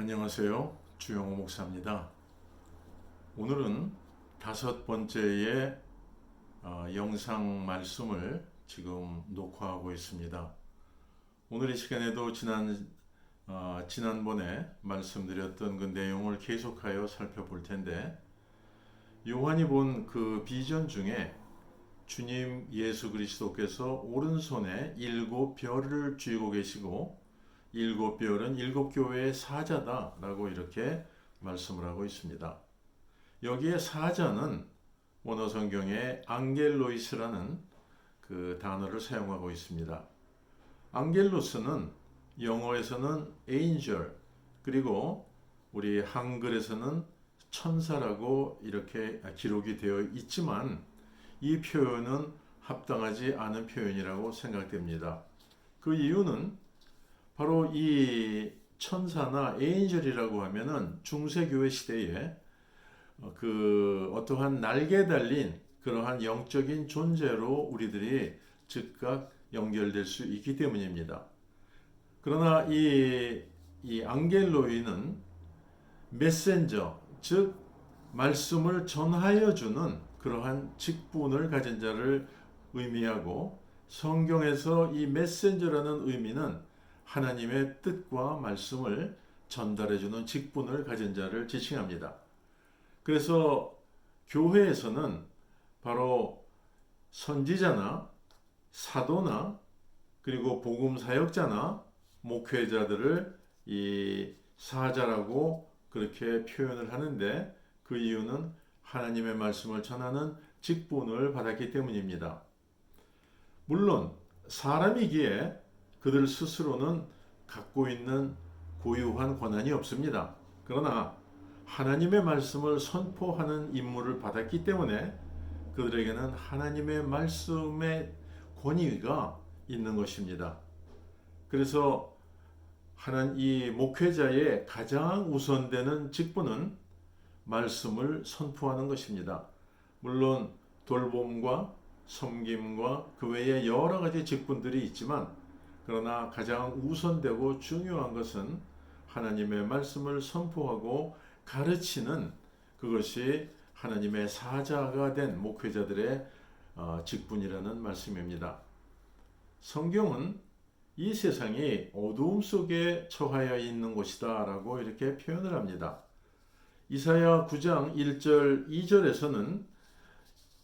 안녕하세요. 주영호 목사입니다. 오늘은 다섯 번째의 어, 영상 말씀을 지금 녹화하고 있습니다. 오늘 이 시간에도 지난 어, 지난번에 말씀드렸던 그 내용을 계속하여 살펴볼 텐데 요한이 본 그 비전 중에 주님 예수 그리스도께서 오른손에 일곱 별을 쥐고 계시고 일곱 별은 일곱 교회의 사자다라고 이렇게 말씀을 하고 있습니다. 여기에 사자는 원어 성경에 앙겔로이스라는 그 단어를 사용하고 있습니다. 앙겔로스는 영어에서는 angel 그리고 우리 한글에서는 천사라고 이렇게 기록이 되어 있지만 이 표현은 합당하지 않은 표현이라고 생각됩니다. 그 이유는 바로 이 천사나 에인절이라고 하면은 중세교회 시대에 어, 그 어떠한 날개 달린 그러한 영적인 존재로 우리들이 즉각 연결될 수 있기 때문입니다. 그러나 이, 이 앙겔로이는 메센저, 즉 말씀을 전하여 주는 그러한 직분을 가진 자를 의미하고 성경에서 이 메센저라는 의미는 하나님의 뜻과 말씀을 전달해 주는 직분을 가진 자를 지칭합니다. 그래서 교회에서는 바로 선지자나 사도나 그리고 복음 사역자나 목회자들을 이 사자라고 그렇게 표현을 하는데 그 이유는 하나님의 말씀을 전하는 직분을 받았기 때문입니다. 물론 사람이기에 그들 스스로는 갖고 있는 고유한 권한이 없습니다. 그러나 하나님의 말씀을 선포하는 임무를 받았기 때문에 그들에게는 하나님의 말씀의 권위가 있는 것입니다. 그래서 하나님 이 목회자의 가장 우선되는 직분은 말씀을 선포하는 것입니다. 물론 돌봄과 섬김과 그 외에 여러 가지 직분들이 있지만 그러나 가장 우선되고 중요한 것은 하나님의 말씀을 선포하고 가르치는 그것이 하나님의 사자가 된 목회자들의 어, 직분이라는 말씀입니다. 성경은 이 세상이 어두움 속에 처하여 있는 곳이다 라고 이렇게 표현을 합니다. 이사야 9장 1절 2절에서는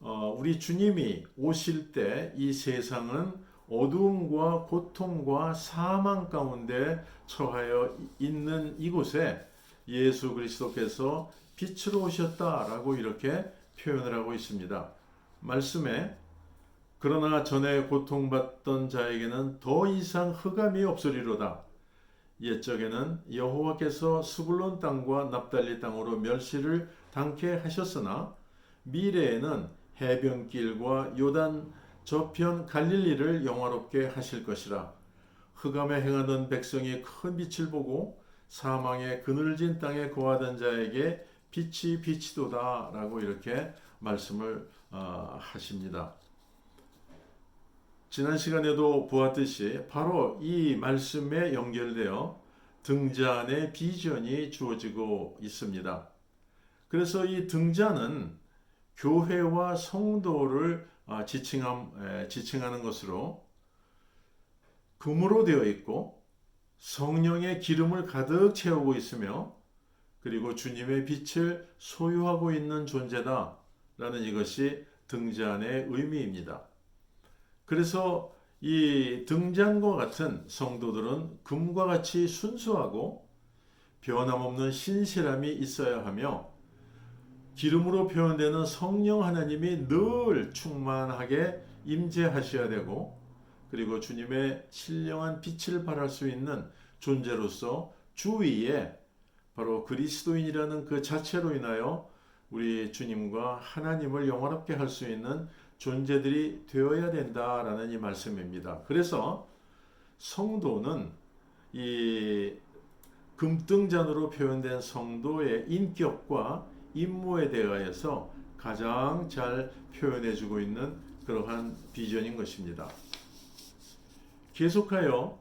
어, 우리 주님이 오실 때 이 세상은 어두움과 고통과 사망 가운데 처하여 있는 이곳에 예수 그리스도께서 빛으로 오셨다라고 이렇게 표현을 하고 있습니다. 말씀에 그러나 전에 고통받던 자에게는 더 이상 흑암이 없으리로다. 옛적에는 여호와께서 스불론 땅과 납달리 땅으로 멸시를 당케 하셨으나 미래에는 해변길과 요단 저편 갈릴리를 영화롭게 하실 것이라. 흑암에 행하던 백성이 큰 빛을 보고 사망의 그늘진 땅에 거하던 자에게 빛이 빛이도다 라고 이렇게 말씀을 어, 하십니다. 지난 시간에도 보았듯이 바로 이 말씀에 연결되어 등잔의 비전이 주어지고 있습니다. 그래서 이 등잔은 교회와 성도를 아, 지칭함, 지칭하는 것으로 금으로 되어 있고 성령의 기름을 가득 채우고 있으며 그리고 주님의 빛을 소유하고 있는 존재다 라는 이것이 등잔의 의미입니다. 그래서 이 등잔과 같은 성도들은 금과 같이 순수하고 변함없는 신실함이 있어야 하며 기름으로 표현되는 성령 하나님이 늘 충만하게 임재하셔야 되고 그리고 주님의 신령한 빛을 발할 수 있는 존재로서 주위에 바로 그리스도인이라는 그 자체로 인하여 우리 주님과 하나님을 영화롭게 할 수 있는 존재들이 되어야 된다라는 이 말씀입니다. 그래서 성도는 이 금등잔으로 표현된 성도의 인격과 임무에 대하여서 가장 잘 표현해주고 있는 그러한 비전인 것입니다. 계속하여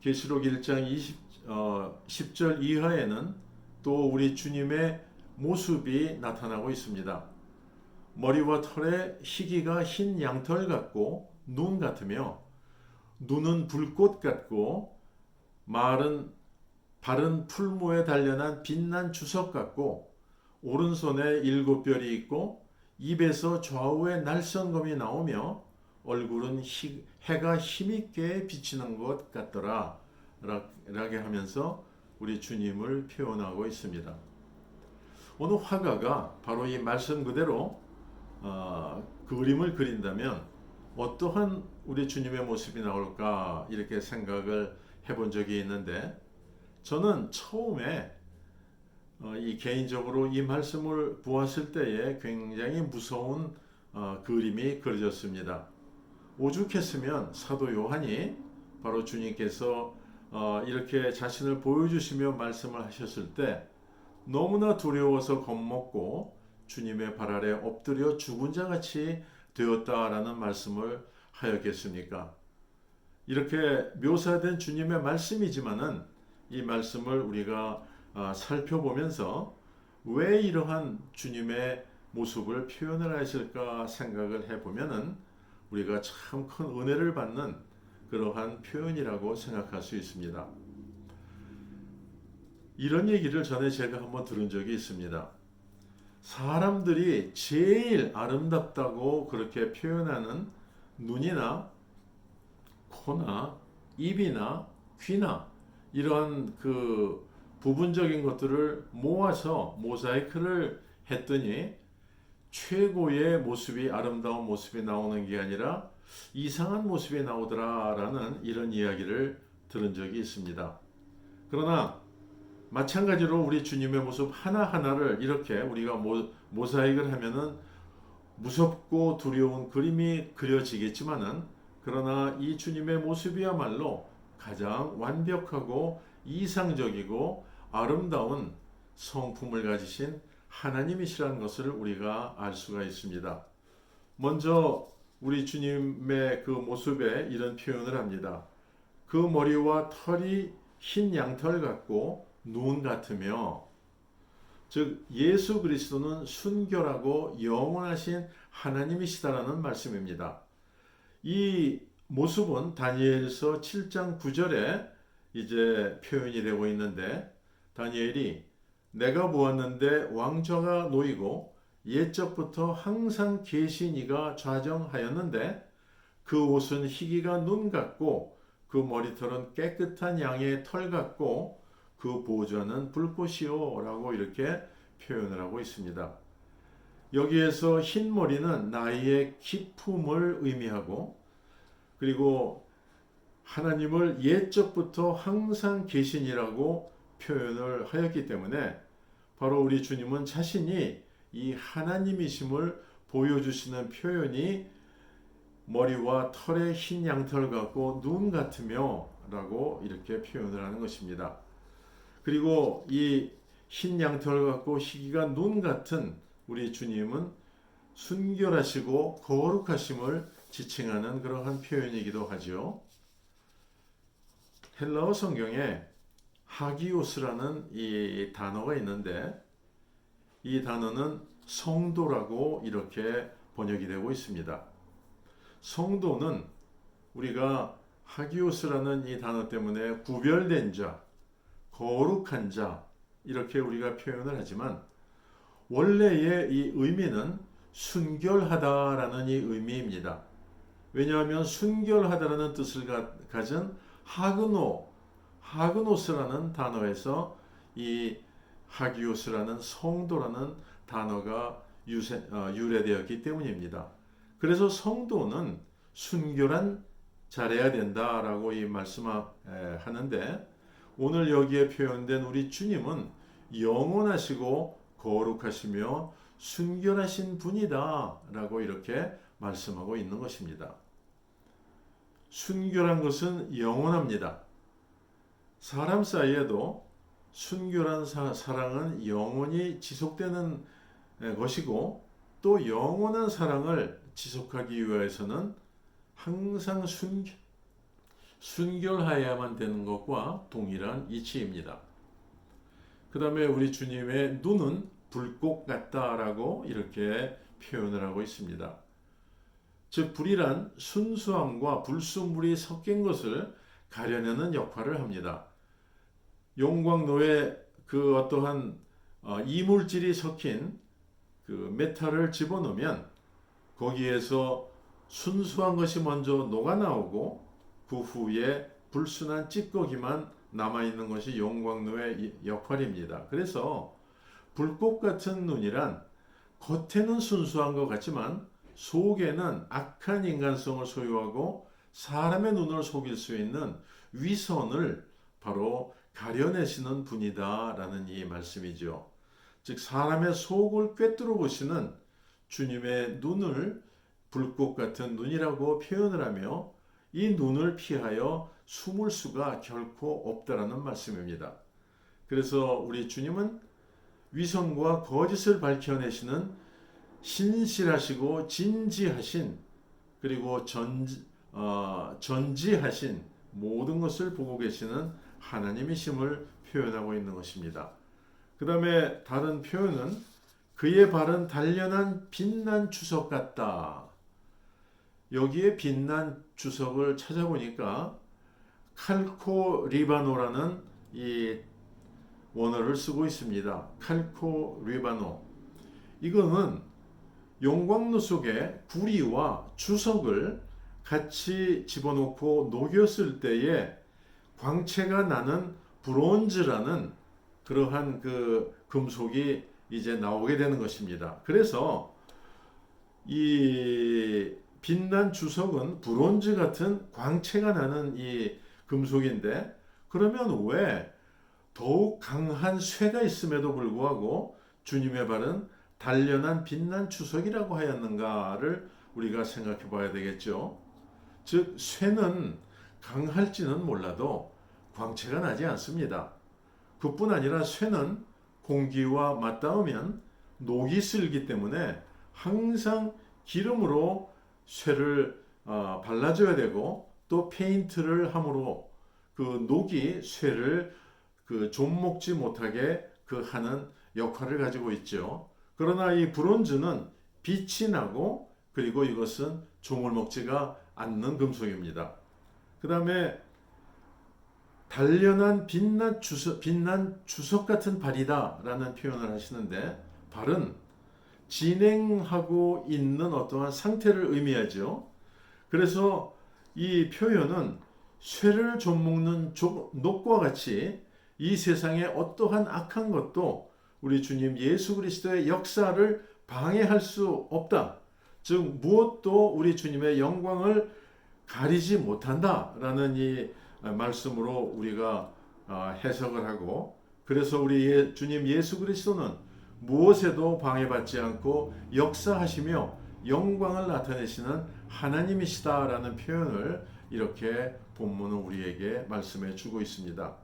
계시록 1장 20, 어, 10절 이하에는 또 우리 주님의 모습이 나타나고 있습니다. 머리와 털에 희기가 흰 양털 같고 눈 같으며 눈은 불꽃 같고 말은 발은 풀무에 단련한 빛난 주석 같고 오른손에 일곱 별이 있고 입에서 좌우에 날선검이 나오며 얼굴은 희- 해가 힘있게 비치는 것 같더라 라- 라게 하면서 우리 주님을 표현하고 있습니다. 어느 화가가 바로 이 말씀 그대로 어, 그림을 그린다면 어떠한 우리 주님의 모습이 나올까 이렇게 생각을 해본 적이 있는데 저는 처음에 어, 이 개인적으로 이 말씀을 보았을 때에 굉장히 무서운 어, 그림이 그려졌습니다. 오죽했으면 사도 요한이 바로 주님께서 어, 이렇게 자신을 보여주시며 말씀을 하셨을 때 너무나 두려워서 겁먹고 주님의 발 아래 엎드려 죽은 자 같이 되었다라는 말씀을 하였겠습니까? 이렇게 묘사된 주님의 말씀이지만은 이 말씀을 우리가 아, 살펴보면서 왜 이러한 주님의 모습을 표현을 하실까 생각을 해보면은 우리가 참 큰 은혜를 받는 그러한 표현이라고 생각할 수 있습니다. 이런 얘기를 전에 제가 한번 들은 적이 있습니다. 사람들이 제일 아름답다고 그렇게 표현하는 눈이나 코나 입이나 귀나 이러한 그 부분적인 것들을 모아서 모자이크를 했더니 최고의 모습이 아름다운 모습이 나오는 게 아니라 이상한 모습이 나오더라라는 이런 이야기를 들은 적이 있습니다. 그러나 마찬가지로 우리 주님의 모습 하나하나를 이렇게 우리가 모, 모사익을 하면은 무섭고 두려운 그림이 그려지겠지만은 그러나 이 주님의 모습이야말로 가장 완벽하고 이상적이고 아름다운 성품을 가지신 하나님이시라는 것을 우리가 알 수가 있습니다. 먼저 우리 주님의 그 모습에 이런 표현을 합니다. 그 머리와 털이 흰 양털 같고 눈 같으며 즉 예수 그리스도는 순결하고 영원하신 하나님이시다라는 말씀입니다. 이 모습은 다니엘서 7장 9절에 이제 표현이 되고 있는데 다니엘이 내가 보았는데 왕좌가 놓이고 옛적부터 항상 계신 이가 좌정하였는데 그 옷은 희기가 눈 같고 그 머리털은 깨끗한 양의 털 같고 그 보좌는 불꽃이요 라고 이렇게 표현을 하고 있습니다. 여기에서 흰 머리는 나이의 기품을 의미하고 그리고 하나님을 옛적부터 항상 계신이라고 표현을 하였기 때문에 바로 우리 주님은 자신이 이 하나님이심을 보여주시는 표현이 머리와 털의 흰 양털 같고 눈 같으며 라고 이렇게 표현을 하는 것입니다. 그리고 이 흰 양털 같고 희기가 눈 같은 우리 주님은 순결하시고 거룩하심을 지칭하는 그러한 표현이기도 하죠. 헬라어 성경에 하기오스라는 이 단어가 있는데 이 단어는 성도라고 이렇게 번역이 되고 있습니다. 성도는 우리가 하기오스라는 이 단어 때문에 구별된 자, 거룩한 자 이렇게 우리가 표현을 하지만 원래의 이 의미는 순결하다라는 이 의미입니다. 왜냐하면 순결하다라는 뜻을 가, 가진 하그노, 하그노스라는 단어에서 이 하기오스라는 성도라는 단어가 유세, 어, 유래되었기 때문입니다. 그래서 성도는 순결한 잘해야 된다라고 이 말씀하는데 오늘 여기에 표현된 우리 주님은 영원하시고 거룩하시며 순결하신 분이다라고 이렇게 말씀하고 있는 것입니다. 순결한 것은 영원합니다. 사람 사이에도 순결한 사, 사랑은 영원히 지속되는 것이고 또 영원한 사랑을 지속하기 위해서는 항상 순, 순결하여야만 되는 것과 동일한 이치입니다. 그 다음에 우리 주님의 눈은 불꽃 같다라고 이렇게 표현을 하고 있습니다. 즉 불이란 순수함과 불순물이 섞인 것을 가려내는 역할을 합니다. 용광로에 그 어떠한 어, 이물질이 섞인 그 메탈을 집어넣으면 거기에서 순수한 것이 먼저 녹아 나오고 그 후에 불순한 찌꺼기만 남아 있는 것이 용광로의 이- 역할입니다. 그래서 불꽃 같은 눈이란 겉에는 순수한 것 같지만 속에는 악한 인간성을 소유하고 사람의 눈을 속일 수 있는 위선을 바로 가려내시는 분이다라는 이 말씀이죠. 즉 사람의 속을 꿰뚫어 보시는 주님의 눈을 불꽃 같은 눈이라고 표현을 하며 이 눈을 피하여 숨을 수가 결코 없다라는 말씀입니다. 그래서 우리 주님은 위선과 거짓을 밝혀내시는 신실하시고 진지하신 그리고 전, 어, 전지하신 모든 것을 보고 계시는 하나님이심을 표현하고 있는 것입니다. 그 다음에 다른 표현은 그의 발은 단련한 빛난 주석 같다. 여기에 빛난 주석을 찾아보니까 칼코 리바노라는 이 원어를 쓰고 있습니다. 칼코 리바노. 이거는 용광로 속에 구리와 주석을 같이 집어넣고 녹였을 때에 광채가 나는 브론즈라는 그러한 그 금속이 이제 나오게 되는 것입니다. 그래서 이 빛난 주석은 브론즈 같은 광채가 나는 이 금속인데 그러면 왜 더욱 강한 쇠가 있음에도 불구하고 주님의 발은 단련한 빛난 주석이라고 하였는가를 우리가 생각해 봐야 되겠죠. 즉 쇠는 강할지는 몰라도 광채가 나지 않습니다. 그뿐 아니라 쇠는 공기와 맞닿으면 녹이 슬기 때문에 항상 기름으로 쇠를 어, 발라줘야 되고 또 페인트를 함으로 그 녹이 쇠를 그 좀먹지 못하게 그 하는 역할을 가지고 있죠. 그러나 이 브론즈는 빛이 나고 그리고 이것은 종을 먹지가 않는 금속입니다. 그 다음에 단련한 빛난 주석, 빛난 주석 같은 발이다 라는 표현을 하시는데 발은 진행하고 있는 어떠한 상태를 의미하죠. 그래서 이 표현은 쇠를 좀먹는 조- 녹과 같이 이 세상에 어떠한 악한 것도 우리 주님 예수 그리스도의 역사를 방해할 수 없다. 즉 무엇도 우리 주님의 영광을 가리지 못한다라는 이 말씀으로 우리가 어, 해석을 하고 그래서 우리 예- 주님 예수 그리스도는 무엇에도 방해받지 않고 역사하시며 영광을 나타내시는 하나님이시다라는 표현을 이렇게 본문은 우리에게 말씀해 주고 있습니다.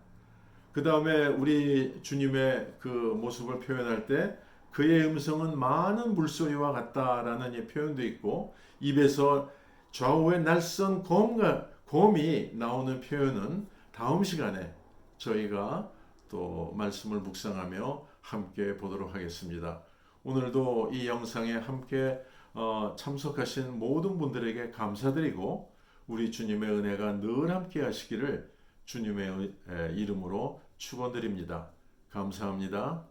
그 다음에 우리 주님의 그 모습을 표현할 때 그의 음성은 많은 물소리와 같다라는 이 표현도 있고 입에서 좌우의 날선 검과 검이 나오는 표현은 다음 시간에 저희가 또 말씀을 묵상하며 함께 보도록 하겠습니다. 오늘도 이 영상에 함께 어, 참석하신 모든 분들에게 감사드리고 우리 주님의 은혜가 늘 함께 하시기를 주님의 이름으로 축원드립니다. 감사합니다.